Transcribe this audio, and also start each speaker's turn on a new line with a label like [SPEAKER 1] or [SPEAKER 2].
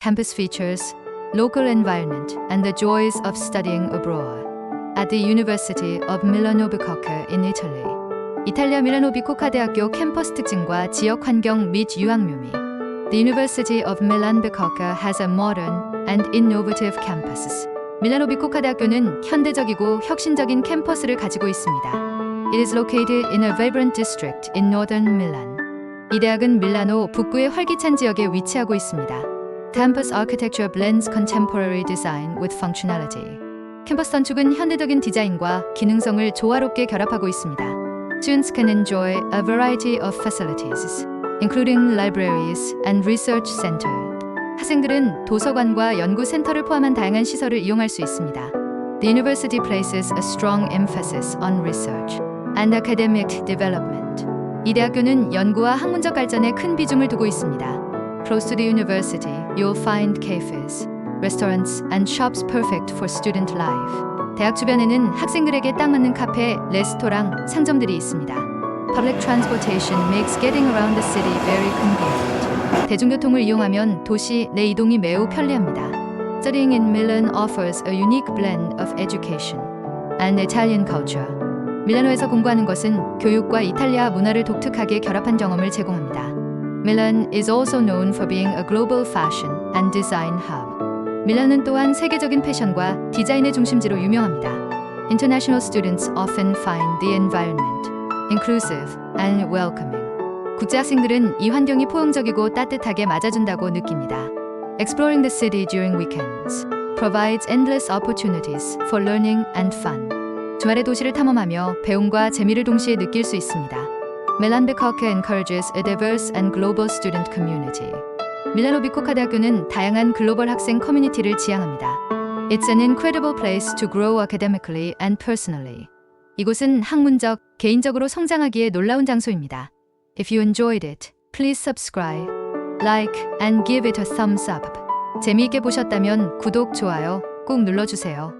[SPEAKER 1] campus features, local environment, and the joys of studying abroad. At the University of Milano Bicocca in Italy. 이탈리아 밀라노 비코카 대학교 캠퍼스 특징과 지역 환경 및 유학 묘미. The University of Milan Bicocca has a modern and innovative campus. 밀라노 비코카 대학교는 현대적이고 혁신적인 캠퍼스를 가지고 있습니다. It is located in a vibrant district in northern Milan. 이 대학은 밀라노 북부의 활기찬 지역에 위치하고 있습니다. Campus architecture blends contemporary design with functionality. 캠퍼스 건축은 현대적인 디자인과 기능성을 조화롭게 결합하고 있습니다. Students can enjoy a variety of facilities, including libraries and research center. 학생들은 도서관과 연구 센터를 포함한 다양한 시설을 이용할 수 있습니다. The university places a strong emphasis on research and academic development. 이 대학교는 연구와 학문적 발전에 큰 비중을 두고 있습니다. Close to the university, you'll find cafes, restaurants, and shops perfect for student life. 대학 주변에는 학생들에게 딱 맞는 카페, 레스토랑, 상점들이 있습니다. Public transportation makes getting around the city very convenient. 대중교통을 이용하면 도시 내 이동이 매우 편리합니다. Studying in Milan offers a unique blend of education and Italian culture. 밀라노에서 공부하는 것은 교육과 이탈리아 문화를 독특하게 결합한 경험을 제공합니다. Milan is also known for being a global fashion and design hub. 밀란은 또한 세계적인 패션과 디자인의 중심지로 유명합니다. International students often find the environment inclusive and welcoming. 국제 학생들은 이 환경이 포용적이고 따뜻하게 맞아준다고 느낍니다. Exploring the city during weekends provides endless opportunities for learning and fun. 주말에 도시를 탐험하며 배움과 재미를 동시에 느낄 수 있습니다. Milan Bicocca encourages a diverse and global student community. 밀라노 비코카 대학교는 다양한 글로벌 학생 커뮤니티를 지향합니다. It's an incredible place to grow academically and personally. 이곳은 학문적, 개인적으로 성장하기에 놀라운 장소입니다. If you enjoyed it, please subscribe, like, and give it a thumbs up. 재미있게 보셨다면 구독, 좋아요 꼭 눌러주세요.